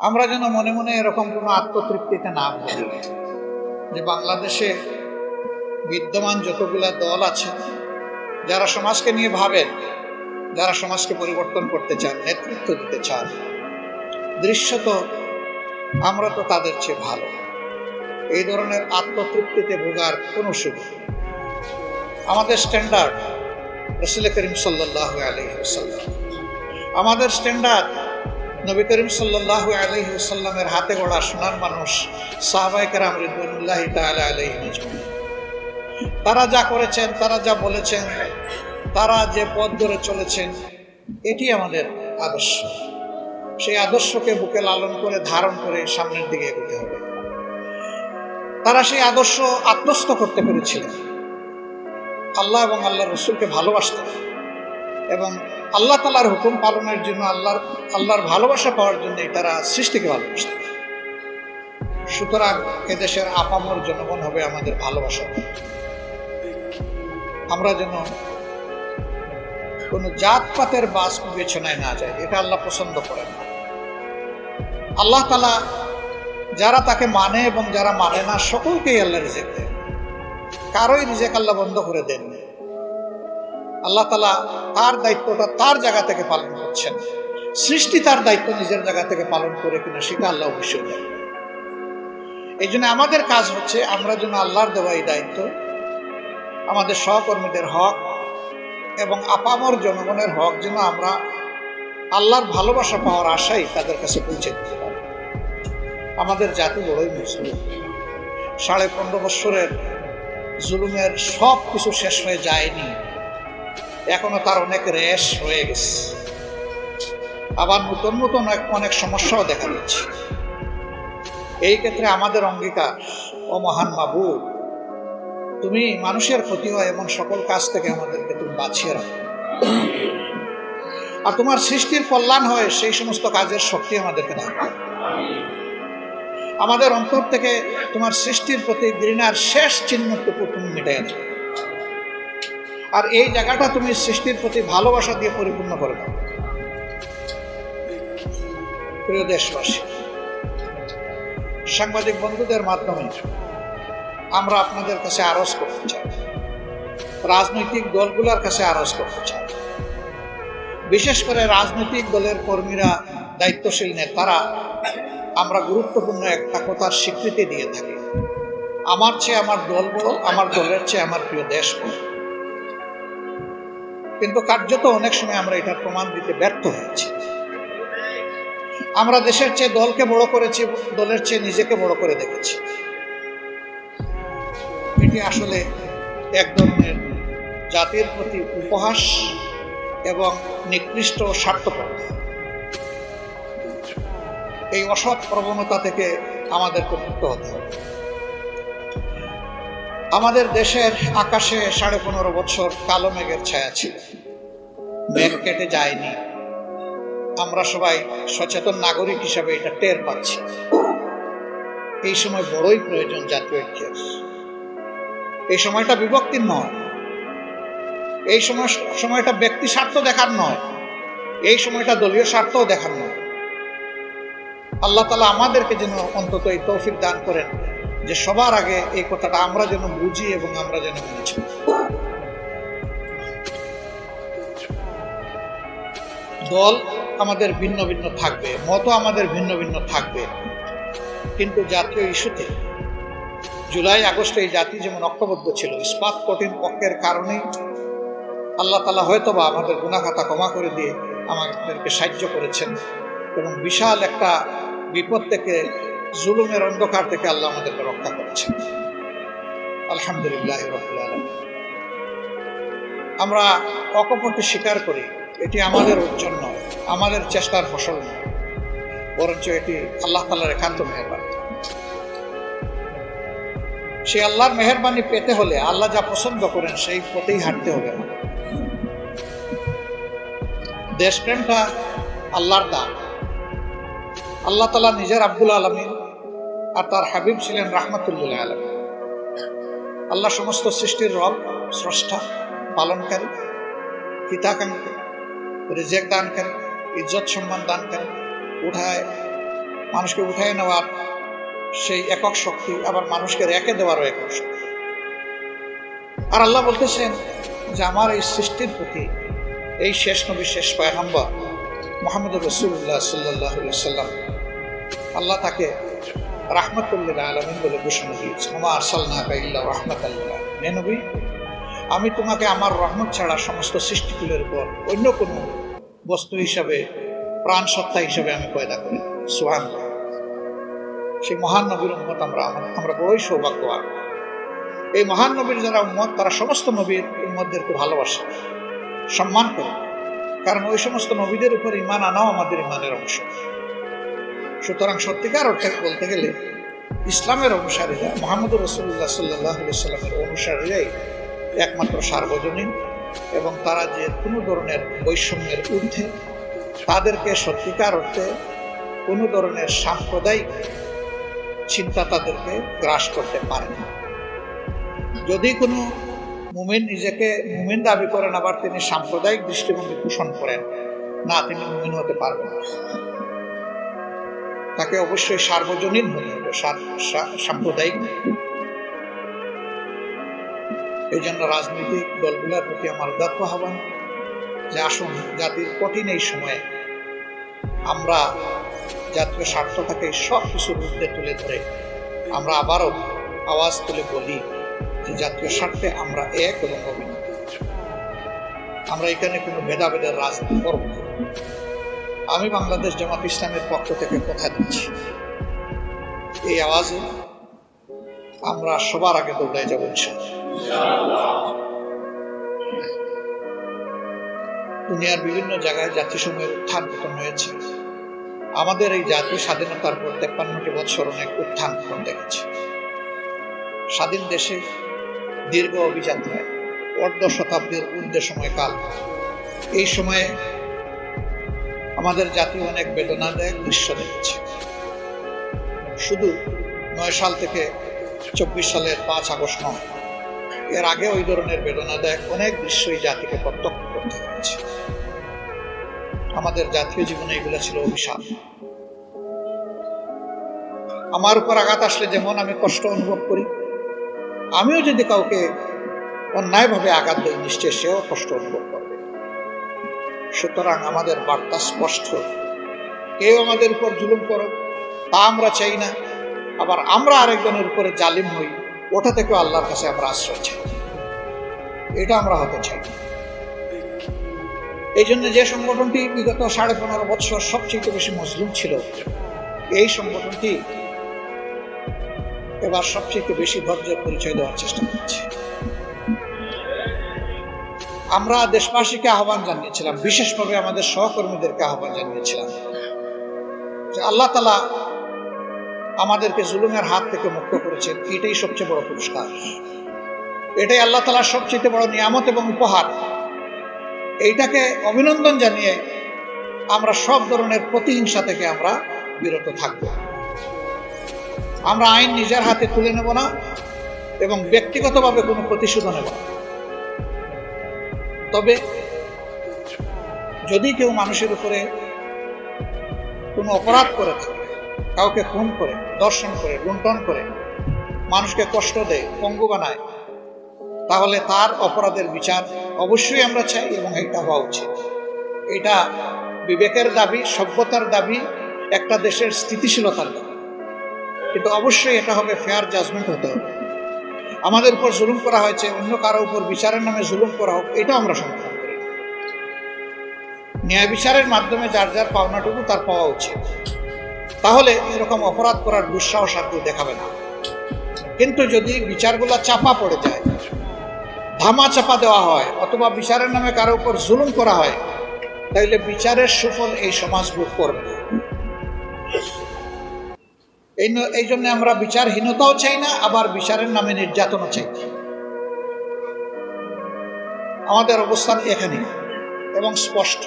আমরা যেন মনে মনে এরকম কোনো আত্মতৃপ্তিতে না ভুলি যে বাংলাদেশে বিদ্যমান যতগুলা দল আছে, যারা সমাজকে নিয়ে ভাবেন, যারা সমাজকে পরিবর্তন করতে চান, নেতৃত্ব দিতে চান দৃশ্যত আমরা তো তাদের চেয়ে ভালো। এই ধরনের আত্মতৃপ্তিতে ভোগার কোনো সুযোগ আমাদের স্ট্যান্ডার্ড রসুল করিম সাল্লাহ আলহিহাল্লাম আমাদের স্ট্যান্ডার্ড নবী করিম সাল্লাহ আলহিহাল্লামের হাতে গড়া সোনার মানুষ সাহবাই কেরাম রিদুল্লাহ তালা তারা যা করেছেন, তারা যা বলেছেন, তারা যে পথ ধরে চলেছেন, এটি আমাদের আদর্শ। সেই আদর্শকে বুকে লালন করে, ধারণ করে সামনের দিকে এগোতে হবে। তারা সেই আদর্শ আত্মস্থ করতে পেরেছিলেন। আল্লাহ এবং আল্লাহ রসুলকে ভালোবাসতেন। এবং আল্লাহ তালার হুকুম পালনের জন্য আল্লাহর আল্লাহর ভালোবাসা পাওয়ার জন্যই তারা সৃষ্টিকে ভালোবাসতেন সুতরাং এদেশের আপামর জনগণ হবে আমাদের ভালোবাসা। আমরা যেন কোনো জাতপাতের বাস বিবেচনায় না যায়, এটা আল্লাহ পছন্দ করেন না। আল্লাহ তালা যারা তাকে মানে এবং যারা মানে না, সকলকেই আল্লাহ রিজেক্ট দেন। কারোই রিজেক আল্লাহ বন্ধ করে দেননি। আল্লাহ তালা তার দায়িত্বটা তার জায়গা থেকে পালন করছেন। সৃষ্টি তার দায়িত্ব নিজের জায়গা থেকে পালন করে কিনা সেটা আল্লাহ অবশ্যই দেন এই জন্য আমাদের কাজ হচ্ছে আমরা যেন আল্লাহর দেওয়া এই দায়িত্ব, আমাদের সহকর্মীদের হক এবং আপামর জনগণের হক যেন আমরা আল্লাহর ভালোবাসা পাওয়ার আশাই তাদের কাছে পৌঁছে দিতে পারি। আমাদের জাতি বড়ই মুসলিম সাড়ে পনেরো বৎসরের জুলুমের সব কিছু শেষ হয়ে যায়নি। এখনও তার অনেক রেশ হয়ে গেছে। আবার নতুন নতুন অনেক সমস্যাও দেখা দিচ্ছে। এই ক্ষেত্রে আমাদের অঙ্গীকার, ও মহান মাবুদ তুমি মানুষের ক্ষতি হয় এমন সকল কাজ থেকে আমাদেরকে তুমি বাঁচিয়ে রাখো। আর তোমার সৃষ্টির কল্যাণ হয় সেই সমস্ত কাজের শক্তি আমাদেরকে দাও। আমাদের অন্তর থেকে তোমার সৃষ্টির প্রতি ঘৃণার শেষ চিহ্নটুকু তুমি মিটাই দাও। আর এই জায়গাটা তুমি সৃষ্টির প্রতি ভালোবাসা দিয়ে পরিপূর্ণ করে দাও। প্রিয় দেশবাসী, সাংবাদিক বন্ধুদের মাধ্যমে আমরা আপনাদের কাছে আরজ করতে চাই। রাজনৈতিক দলগুলোর কাছে আরজ করতে চাই। বিশেষ করে রাজনৈতিক দলের কর্মীরা, দায়িত্বশীল নেতারা, আমরা গুরুত্বপূর্ণ একটা কথার স্বীকৃতি দিয়ে থাকি। আমার চেয়ে আমার দল আমার দলের চেয়ে আমার প্রিয় দেশ বড়। কিন্তু কার্যত অনেক সময় আমরা এটার প্রমাণ দিতে ব্যর্থ হয়েছি। আমরা দেশের চেয়ে দলকে বড় করেছি, দলের চেয়ে নিজেকে বড় করে দেখেছি। এটি আসলে এক ধরনের জাতির প্রতি উপহাস এবং নিকৃষ্ট স্বার্থপরতা এই অসৎ প্রবণতা থেকে আমাদেরকে মুক্ত হতে হবে। আমাদের দেশের আকাশে সাড়ে পনেরো বছর কালো মেঘের ছায়া ছিল। মেঘ কেটে যায়নি। আমরা সবাই সচেতন নাগরিক হিসাবে এটা টের পাচ্ছি। এই সময় বড়ই প্রয়োজন জাতীয় ঐক্যের এই সময়টা বিভক্তির নয়। এই সময় সময়টা ব্যক্তি স্বার্থ দেখার নয়। এই সময়টা দলীয় স্বার্থও দেখার নয়। আল্লাহ তালা আমাদেরকে যেন অন্তত এই তৌফিক দান করেন। যে সবার আগে এই কথাটা আমরা যেন বুঝি এবং আমরা যেন বুঝি। দল আমাদের ভিন্ন ভিন্ন থাকবে, মতও আমাদের ভিন্ন ভিন্ন থাকবে। কিন্তু জাতীয় ইস্যুতে জুলাই, আগস্টে এই জাতি যেমন ঐক্যবদ্ধ ছিল, ইস্পাত কঠিন পক্ষের কারণেই আল্লাহ তালা হয়তো বা আমাদের গুণাখাতা ক্ষমা করে দিয়ে আমাদেরকে সাহায্য করেছেন। এবং বিশাল একটা বিপদ থেকে জুলুমের অন্ধকার থেকে আল্লাহ আমাদেরকে রক্ষা করেছেন। আলহামদুলিল্লাহ আমরা অকপটে স্বীকার করি, এটি আমাদের অর্জন নয়, আমাদের চেষ্টার ফসল নয়, বরঞ্চ এটি আল্লাহ তালার একান্ত মেহরবানি। সেই আল্লাহর মেহরবানি পেতে হলে আল্লাহ যা পছন্দ করেন সেই পথেই হাঁটতে হবে দেশপ্রেমটা আল্লাহর দান। আল্লাহ তালা নিজের আব্দুল আলমিন আর তার হাবিব ছিলেন রাহমাতুল্লাহ আলম আল্লাহ সমস্ত সৃষ্টির রব, স্রষ্টা, পালনকারী, হিতাকাঙ্ক্ষী, রিজেক দানকারী, ইজ্জত সম্মান দানকারী, উঠায়, মানুষকে উঠাই নেওয়ার সেই একক শক্তি, আবার মানুষকে রেখে দেওয়ারও একক শক্তি। আর আল্লাহ বলতেছেন যে আমার এই সৃষ্টির প্রতি এই শেষ নবী, শেষ পয়গম্বর মোহাম্মদ রসুল্লাহ সাল্লাহ সাল্লাম আল্লাহ তাকে রাহমতুল্লিল আলমিন বলে ঘোষণা দিয়েছে। আমার রহমত আল্লাহ আমি তোমাকে আমার রহমত ছাড়া সমস্ত সৃষ্টিকুলের উপর অন্য কোনো বস্তু হিসাবে, প্রাণ সত্তা হিসাবে আমি পয়দা করি সোহান সেই মহান নবীর উন্মত আমরা আমরা বড়ই সৌভাগ্যবান। এই মহান নবীর যারা উম্মত, তারা সমস্ত নবীর উম্মতদেরকে ভালোবাসে, সম্মান করে। কারণ ওই সমস্ত নবীদের উপর ইমান আনাও আমাদের ইমানের অংশ। সুতরাং সত্যিকার অর্থে বলতে গেলে ইসলামের অনুসারীরা মোহাম্মদ রসুল্লাহ সাল্লাহ সাল্লামের অনুসারীরাই একমাত্র সার্বজনীন এবং তারা যে কোনো ধরনের বৈষম্যের ঊর্ধ্বে, তাদেরকে সত্যিকার অর্থে কোনো ধরনের সাম্প্রদায়িক চিন্তা তাদেরকে গ্রাস করতে পারে না। যদি কোনো মুমিন নিজেকে মুমিন দাবি করেন, আবার তিনি সাম্প্রদায়িক দৃষ্টিভঙ্গি পোষণ করেন, না, তিনি মুমিন হতে পারবেন তাকে অবশ্যই সার্বজনীন হতে হবে সাম্প্রদায়িক। এই জন্য রাজনৈতিক দলগুলোর প্রতি আমার উদাত্ত আহ্বান যে আসুন, জাতির কঠিন এই সময়ে আমরা জাতীয় স্বার্থটাকে সব কিছুর ঊর্ধ্বে তুলে ধরে আমরা আবারও আওয়াজ তুলে বলি যে জাতীয় স্বার্থে আমরা এক এবং অভিন্ন। আমরা এখানে কোনো ভেদাভেদের রাজনীতি করব আমি বাংলাদেশ জামাত ইসলামের পক্ষ থেকে কথা দিচ্ছি। এই আওয়াজে আমরা সবার আগে দৌড়ায় যাব দুনিয়ার বিভিন্ন জায়গায় জাতিসমূহের উত্থান পতন হয়েছে। আমাদের এই জাতি স্বাধীনতার পর তেপ্পান্নটি বছর অনেক উত্থান পতন দেখেছে। স্বাধীন দেশে দীর্ঘ অভিযাত্রায় অর্ধ শতাব্দীর ঊর্ধ্বে সময়কাল এই সময়ে আমাদের জাতি অনেক বেদনাদায়ক দৃশ্য দেখেছে শুধু নয় সাল থেকে চব্বিশ সালের পাঁচ আগস্ট নয়, এর আগে ওই ধরনের বেদনাদায়ক অনেক দৃশ্যই জাতিকে প্রত্যক্ষ করতে হয়েছে। আমাদের জাতীয় জীবনে এগুলো ছিল অভিশাপ। আমার উপর আঘাত আসলে যেমন আমি কষ্ট অনুভব করি, আমিও যদি কাউকে অন্যায়ভাবে আঘাত দিই নিশ্চয় সেও কষ্ট অনুভব করবে। সুতরাং আমাদের বার্তা স্পষ্ট। কেউ আমাদের উপর জুলুম করো তা আমরা চাই না। আবার আমরা আরেকজনের উপরে জালিম হই, ওটা থেকেও আল্লাহর কাছে আমরা আশ্রয় চাই। এটা আমরা হতে চাই। এই জন্য যে সংগঠনটি বিগত সাড়ে পনেরো বছর সবচেয়ে বেশি মজলুম ছিল, এই সংগঠনটি এবার সবচেয়ে বেশি ধৈর্যের পরিচয় দেওয়ার চেষ্টা করছে। আমরা দেশবাসীকে আহ্বান জানিয়েছিলাম, বিশেষভাবে আমাদের সহকর্মীদেরকে আহ্বান জানিয়েছিলাম। যে আল্লাহ তালা আমাদেরকে জুলুমের হাত থেকে মুক্ত করেছেন, এটাই সবচেয়ে বড় পুরস্কার। এটাই আল্লাহ তালার সবচেয়ে বড় নিয়ামত এবং উপহার। এইটাকে অভিনন্দন জানিয়ে আমরা সব ধরনের প্রতিহিংসা থেকে আমরা বিরত থাকব। আমরা আইন নিজের হাতে তুলে নেব না এবং ব্যক্তিগতভাবে কোনো প্রতিশোধ নেব না। তবে যদি কেউ মানুষের উপরে কোনো অপরাধ করে থাকে, কাউকে খুন করে, দর্শন করে, লুণ্ঠন করে, মানুষকে কষ্ট দেয়, পঙ্গু বানায়, তাহলে তার অপরাধের বিচার অবশ্যই আমরা চাই এবং এটা হওয়া উচিত। এটা বিবেকের দাবি, সভ্যতার দাবি, একটা দেশের স্থিতিশীলতার দাবি। কিন্তু অবশ্যই এটা হবে ফেয়ার জাজমেন্ট হতে হবে। আমাদের উপর জুলুম করা হয়েছে, অন্য কারও উপর বিচারের নামে জুলুম করা হোক, এটা আমরা সমর্থন করি। ন্যায় বিচারের মাধ্যমে যার যার পাওনাটুকু তার পাওয়া উচিত। তাহলে এরকম অপরাধ করার দুঃসাহস আর কেউ দেখাবে না। কিন্তু যদি বিচারগুলা চাপা পড়ে যায়, ধামা চাপা দেওয়া হয়, অথবা বিচারের নামে কারও উপর জুলুম করা হয়, তাইলে বিচারের সুফল এই সমাজ ভোগ করবে। এই এই জন্য আমরা বিচারহীনতাও চাই না, আবার বিচারের নামে নির্যাতনও চাই। আমাদের অবস্থান এখানে এবং স্পষ্ট।